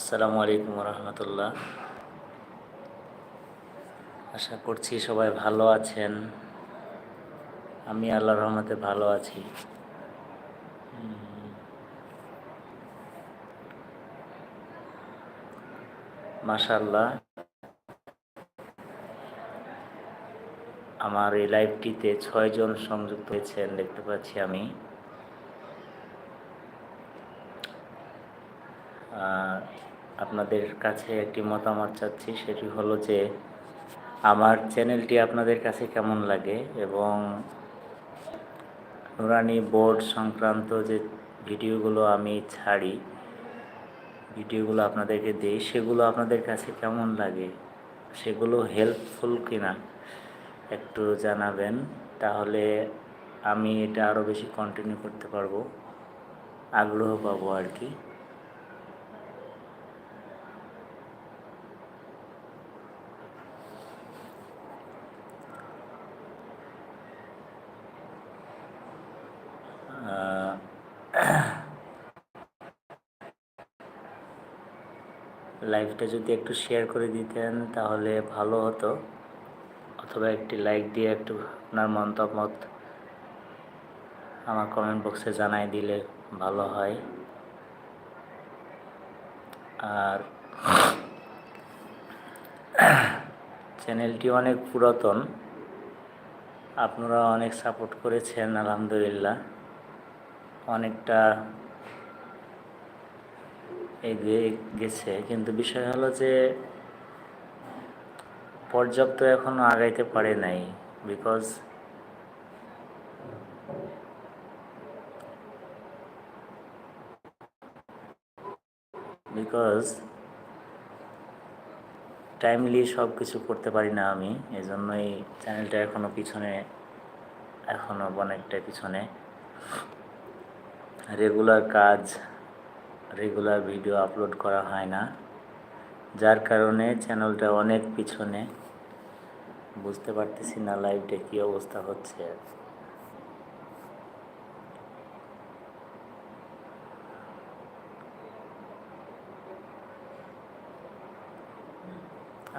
আসসালামু আলাইকুম রহমতুল্লাহ আশা করছি সবাই ভালো আছেন। আমি আল্লাহ রহমতে ভালো আছি। মাশাল্লাহ আমার এই লাইভটিতে ছয়জন সংযুক্ত হয়েছেন, দেখতে পাচ্ছি আমি। আপনাদের কাছে একটি মতামত চাচ্ছি, সেটি হলো যে আমার চ্যানেলটি আপনাদের কাছে কেমন লাগে এবং নুরানি বোর্ড সংক্রান্ত যে ভিডিওগুলো আমি ছাড়ি, ভিডিওগুলো আপনাদেরকে দিই, সেগুলো আপনাদের কাছে কেমন লাগে? সেগুলো হেল্পফুল কিনা একটু জানাবেন, তাহলে আমি এটা আরও বেশি কন্টিনিউ করতে পারব, আগ্রহ পাবো আর কি। লাইভটা যদি একটু শেয়ার করে দিতেন, তাহলে ভালো হতো। অথবা একটি লাইক দিয়ে একটু আপনার মতামত আমার কমেন্ট বক্সে জানাই দিলে ভালো হয়। আর চ্যানেলটি অনেক পুরাতন। আপনারা অনেক সাপোর্ট করেছেন, আলহামদুলিল্লাহ। অনেকটা এগিয়ে গেছে। কিন্তু বিষয় হলো যে, পর্যাপ্ত এখনও আগাইতে পারে নাই। বিকজ বিকজ টাইমলি সব কিছু করতে পারি না আমি। এই জন্যই চ্যানেলটা এখনও পিছনে, এখনও অনেকটা পিছনে। রেগুলার কাজ রেগুলার ভিডিও আপলোড করা হয় না। যার কারণে চ্যানেলটা অনেক পিছনে। বুঝতে পারতেছি না লাইভটা কী অবস্থা হচ্ছে।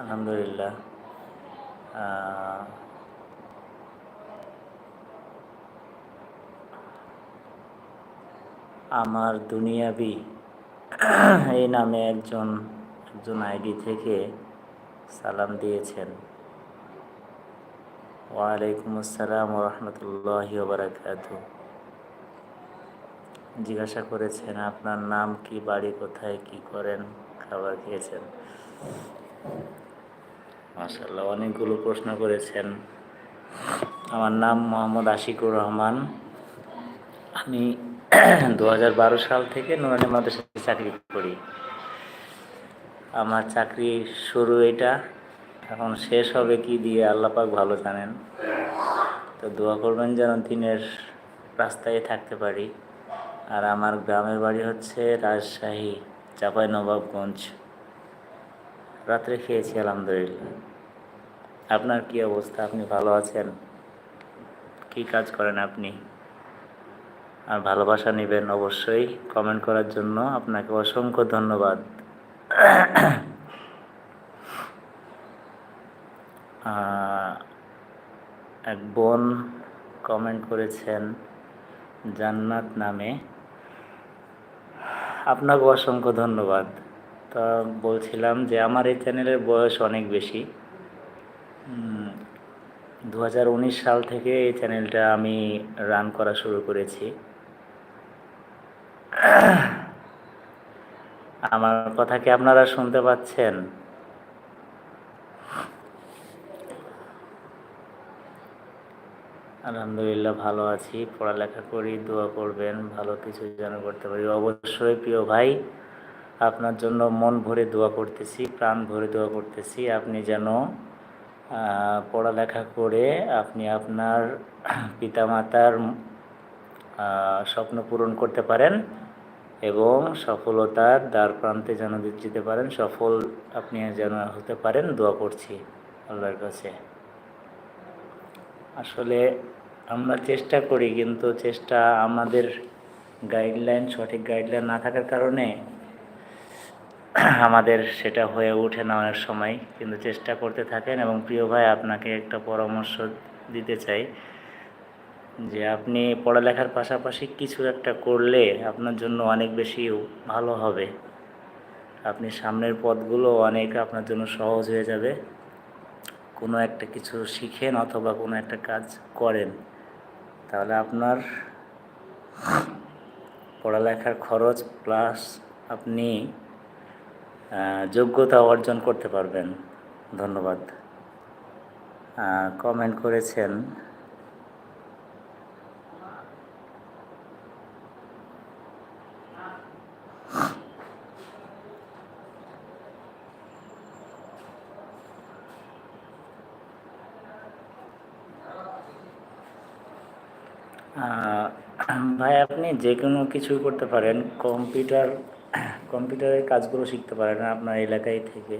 আলহামদুলিল্লাহ। আমার দুনিয়াবি এই নামে একজন একজন আইডি থেকে সালাম দিয়েছেন। ওয়ালাইকুম আসসালাম রহমতুল্লাহ বারাকাত জিজ্ঞাসা করেছেন, আপনার নাম কি, বাড়ি কোথায়, কি করেন? খাবার খেয়েছেন। মাসাল্লাহ অনেকগুলো প্রশ্ন করেছেন। আমার নাম মোহাম্মদ আশিকুর রহমান। আমি দু হাজার বারো সাল থেকে নুরানি মাদ্রাসাতে চাকরি করি। আমার চাকরি শুরু এটা, এখন শেষ হবে কি দিয়ে আল্লাপাক ভালো জানেন। তো দোয়া করবেন যেন দিনের রাস্তায় থাকতে পারি। আর আমার গ্রামের বাড়ি হচ্ছে রাজশাহী, চাপাই নবাবগঞ্জ। রাত্রে খেয়েছি, আলহামদুলিল্লাহ। আপনার কি অবস্থা? আপনি ভালো আছেন? কি কাজ করেন আপনি? আর ভালোবাসা নেবেন অবশ্যই। কমেন্ট করার জন্য আপনাকে অসংখ্য ধন্যবাদ। এক বোন কমেন্ট করেছেন, জান্নাত নামে। আপনাকে অসংখ্য ধন্যবাদ। তা বলছিলাম যে আমার এই চ্যানেলের বয়স অনেক বেশি। দু হাজার উনিশ সাল থেকে এই চ্যানেলটা আমি রান করা শুরু করেছি। আমার কথা কি আপনারা শুনতে পাচ্ছেন? আলহামদুলিল্লাহ, ভালো আছি। পড়ালেখা করি, দোয়া করবেন, ভালো কিছু যেন করতে পারি। অবশ্যই প্রিয় ভাই, আপনার জন্য মন ভরে দোয়া করতেছি, প্রাণ ভরে দোয়া করতেছি। আপনি যেন পড়ালেখা করে আপনি আপনার পিতামাতার স্বপ্ন পূরণ করতে পারেন। এবং সফলতার দ্বার প্রান্তে যেন যেতে পারেন, সফল আপনি যেন হতে পারেন, দোয়া করছি আল্লাহর কাছে। আসলে আমরা চেষ্টা করি, কিন্তু চেষ্টা আমাদের গাইডলাইন সঠিক গাইডলাইন না থাকার কারণে আমাদের সেটা হয়ে ওঠে না অনেক সময়। কিন্তু চেষ্টা করতে থাকেন এবং প্রিয় ভাই আপনাকে একটা পরামর্শ দিতে চাই। যে আপনি পড়ালেখার পাশাপাশি কিছু একটা করলে আপনার জন্য অনেক বেশি ভালো হবে। আপনি সামনের পথগুলো অনেক আপনার জন্য সহজ হয়ে যাবে। কোনো একটা কিছু শিখেন অথবা কোনো একটা কাজ করেন, তাহলে আপনার পড়ালেখার খরচ প্লাস আপনি যোগ্যতা অর্জন করতে পারবেন। ধন্যবাদ। কমেন্ট করেছেন ভাই, আপনি যে কোনো কিছুই করতে পারেন। কম্পিউটার, কম্পিউটারের কাজগুলো শিখতে পারেন আপনার এলাকায় থেকে।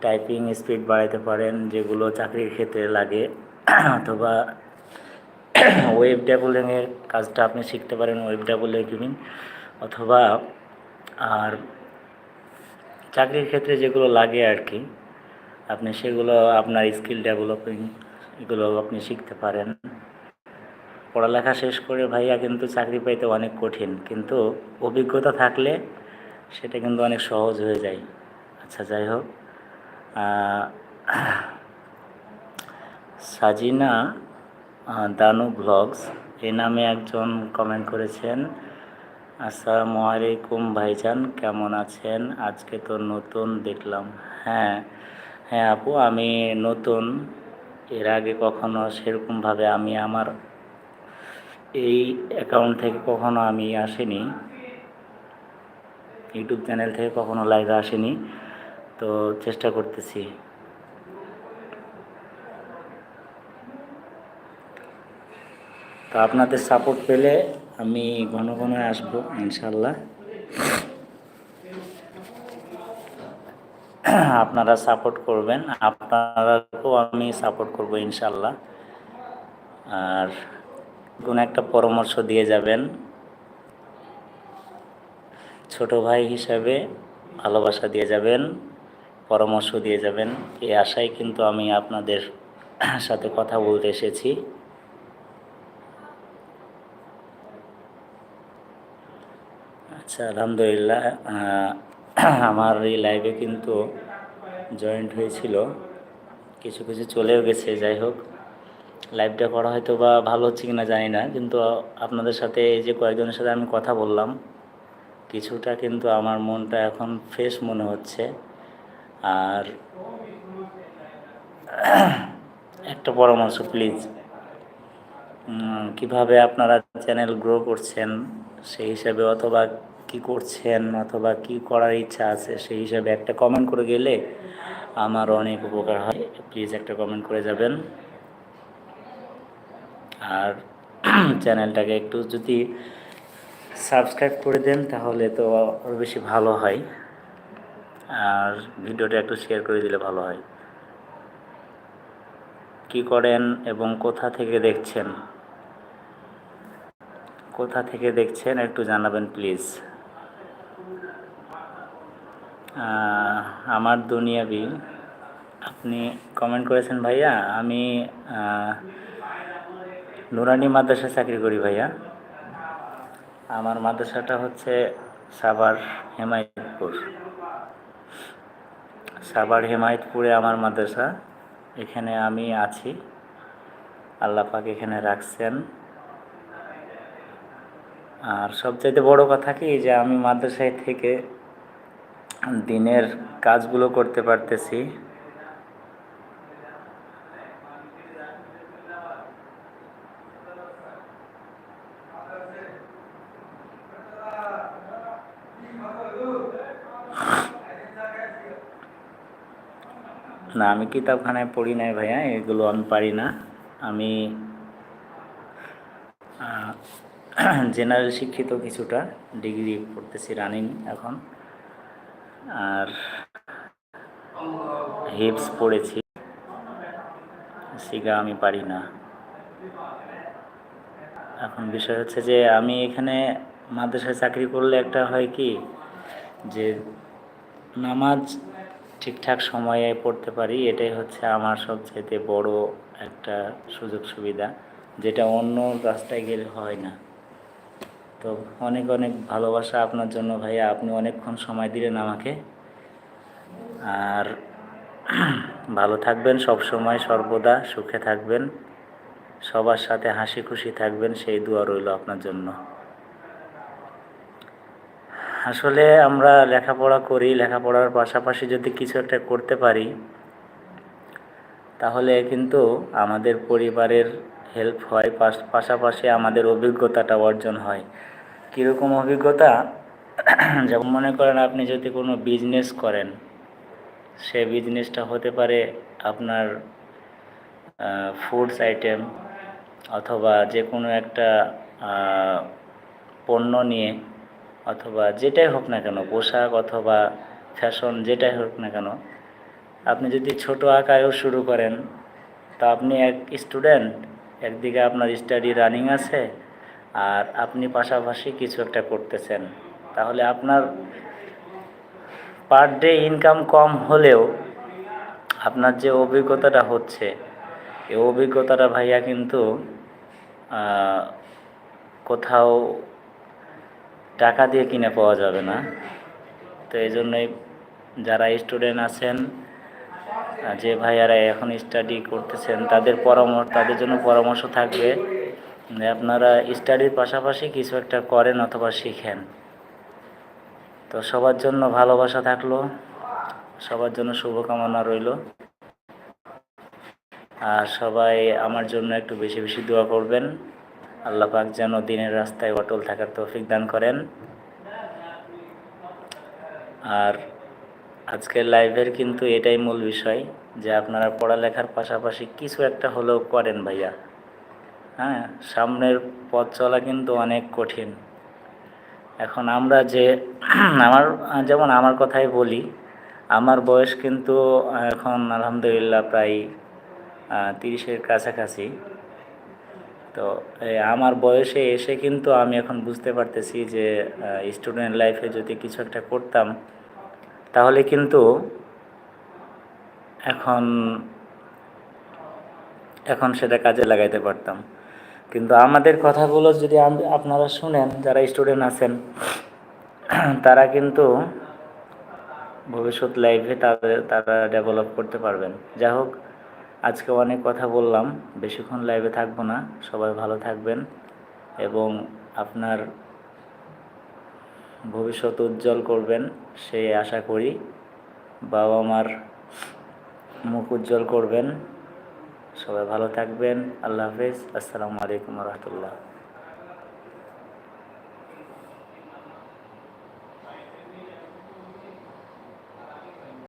টাইপিং স্পিড বাড়াতে পারেন, যেগুলো চাকরির ক্ষেত্রে লাগে। অথবা ওয়েব ডেভেলপিংয়ের কাজটা আপনি শিখতে পারেন ওয়েব ডেভেলপিং অথবা আর চাকরির ক্ষেত্রে যেগুলো লাগে আর কি, আপনি সেগুলো, আপনার স্কিল ডেভেলপিং এগুলো আপনি শিখতে পারেন। পড়ালেখা শেষ করে ভাইয়া কিন্তু চাকরি পাইতে অনেক কঠিন, কিন্তু অভিজ্ঞতা থাকলে সেটা কিন্তু অনেক সহজ হয়ে যায়। আচ্ছা যাই হোক সাজিনা দানু ব্লগস এই নামে একজন কমেন্ট করেছেন, আসসালামু আলাইকুম ভাইজান, কেমন আছেন? আজকে তো নতুন দেখলাম। হ্যাঁ হ্যাঁ আপু, আমি নতুন, এর আগে কখনো সেরকমভাবে আমি আমার এই অ্যাকাউন্ট থেকে কখনো আমি আসিনি। ইউটিউব চ্যানেল থেকে কখনো লাইভে আসিনি। তো চেষ্টা করতেছি। তো আপনাদের সাপোর্ট পেলে আমি ঘন ঘন আসব ইনশাল্লাহ আপনারা সাপোর্ট করবেন। আপনারাকেও আমি সাপোর্ট করব ইনশাল্লাহ আর কোনো একটা পরামর্শ দিয়ে যাবেন। ছোট ভাই হিসাবে ভালোবাসা দিয়ে যাবেন, পরামর্শ দিয়ে যাবেন। এই আশায় কিন্তু আমি আপনাদের সাথে কথা বলতে এসেছি। আচ্ছা আলহামদুলিল্লাহ আমার এই লাইভে কিন্তু জয়েন্ট হয়েছিল। কিছু কিছু চলেও গেছে, যাই হোক। লাইভটা করা হয়তো বা ভালো হচ্ছে কি না জানি না, কিন্তু আপনাদের সাথে এই যে কয়েকজনের সাথে আমি কথা বললাম, কিছুটা কিন্তু আমার মনটা এখন ফ্রেশ মনে হচ্ছে। আর একটা পরামর্শ প্লিজ কীভাবে আপনারা চ্যানেল গ্রো করছেন, সেই হিসাবে অথবা কি করছেন, অথবা কি করার ইচ্ছা আছে, সেই হিসাবে একটা কমেন্ট করে গেলে আমার অনেক উপকার হয়। প্লিজ একটা কমেন্ট করে যাবেন। আর চ্যানেলটাকে একটু যদি সাবস্ক্রাইব করে দেন, তাহলে তো আরও বেশি ভালো হয়। আর ভিডিওটা একটু শেয়ার করে দিলে ভালো হয়। কি করেন এবং কোথা থেকে দেখছেন? কোথা থেকে দেখছেন একটু জানাবেন প্লিজ আমার দুনিয়াবি, আপনি কমেন্ট করেছেন ভাইয়া, আমি নুরানি মাদ্রাসা চাকরি করি ভাইয়া। আমার মাদ্রাসাটা হচ্ছে সাবার হেমায়তপুর। সাবার হেমায়তপুরে আমার মাদ্রাসা। এখানে আমি আছি। আল্লাহ পাক এখানে রাখছেন। আর সবচাইতে বড় কথা কি, যে আমি মাদ্রাসায় থেকে দিনের কাজগুলো করতে পারতেছি। না, আমি কিতাবখানায় পড়ি নাই ভাইয়া, এগুলো আমি পারি না। আমি জেনারেল শিক্ষিত কিছুটা ডিগ্রি পড়তেছি রানিং এখন। আর হিপস পড়েছি সিগা আমি পারি না। এখন বিষয় হচ্ছে যে, আমি এখানে মাদ্রাসায় চাকরি করলে একটা হয় কি, যে নামাজ ঠিকঠাক সময়ে পড়তে পারি, এটাই হচ্ছে আমার সবচেয়ে বড় একটা সুযোগ সুবিধা, যেটা অন্য রাস্তায় গেলে হয় না। তো অনেক অনেক ভালোবাসা আপনার জন্য ভাইয়া, আপনি অনেকক্ষণ সময় দিলেন আমাকে। আর ভালো থাকবেন, সব সময় সর্বদা সুখে থাকবেন, সবার সাথে হাসি খুশি থাকবেন, সেই দোয়া রইল আপনার জন্য। আসলে আমরা লেখাপড়া করি, লেখাপড়ার পাশাপাশি যদি কিছু একটা করতে পারি, তাহলে কিন্তু আমাদের পরিবারের হেল্প হয়, পাশ- পাশাপাশি আমাদের অভিজ্ঞতাটা অর্জন হয়। কীরকম অভিজ্ঞতা? যেমন মনে করেন আপনি যদি কোনো বিজনেস করেন, সে বিজনেসটা হতে পারে আপনার ফুডস আইটেম অথবা যে কোনো একটা পণ্য নিয়ে। অথবা যেটাই হোক না কেন, পোশাক অথবা ফ্যাশন যেটাই হোক না কেন, আপনি যদি ছোট আঁকায়ও শুরু করেন, তা আপনি এক স্টুডেন্ট একদিকে আপনার স্টাডি রানিং আছে, আর আপনি পাশাপাশি কিছু একটা করতেছেন, তাহলে আপনার পার ডে ইনকাম কম হলেও আপনার যে অভিজ্ঞতাটা হচ্ছে, এই অভিজ্ঞতাটা ভাইয়া কিন্তু কোথাও টাকা দিয়ে কিনে পাওয়া যাবে না। তো এই জন্যই যারা স্টুডেন্ট আছেন যে ভাইয়ারা এখন স্টাডি করতেছেন, তাদের পরামর্শ তাদের জন্য পরামর্শ থাকবে যে আপনারা স্টাডির পাশাপাশি কিছু একটা করেন অথবা শিখেন। তো সবার জন্য ভালোবাসা থাকল, সবার জন্য শুভকামনা রইল। আর সবাই আমার জন্য একটু বেশি বেশি দোয়া করবেন। আল্লাহ পাক যেন দিনের রাস্তায় অটল থাকার তৌফিক দান করেন। আর আজকের লাইভের কিন্তু এটাই মূল বিষয় যে আপনারা পড়ালেখার পাশাপাশি কিছু একটা হলেও করেন ভাইয়া। হ্যাঁ সামনের পথ চলা কিন্তু অনেক কঠিন। এখন আমরা যে আমার, যেমন আমার কথাই বলি, আমার বয়স কিন্তু এখন আলহামদুলিল্লাহ প্রায় তিরিশের কাছাকাছি। তো আমার বয়সে এসে কিন্তু আমি এখন বুঝতে পারতেছি যে স্টুডেন্ট লাইফে যদি কিছু একটা করতাম, তাহলে কিন্তু এখন এখন সেটা কাজে লাগাইতে পারতাম। কিন্তু আমাদের কথাগুলো যদি আপনারা শুনেন, যারা স্টুডেন্ট আছেন, তারা কিন্তু ভবিষ্যৎ লাইফে তাদের, তারা ডেভেলপ করতে পারবেন। যাই হোক আজকে অনেক কথা বললাম, বেশিক্ষণ লাইভে থাকব না, সবাই ভালো থাকবেন এবং আপনার ভবিষ্যৎ উজ্জ্বল করবেন, সেই আশা করি। বাবা মার মুখ উজ্জ্বল করবেন। সবাই ভালো থাকবেন, আল্লাহ হাফেজ, আসসালামু আলাইকুম রহমতুল্লাহ।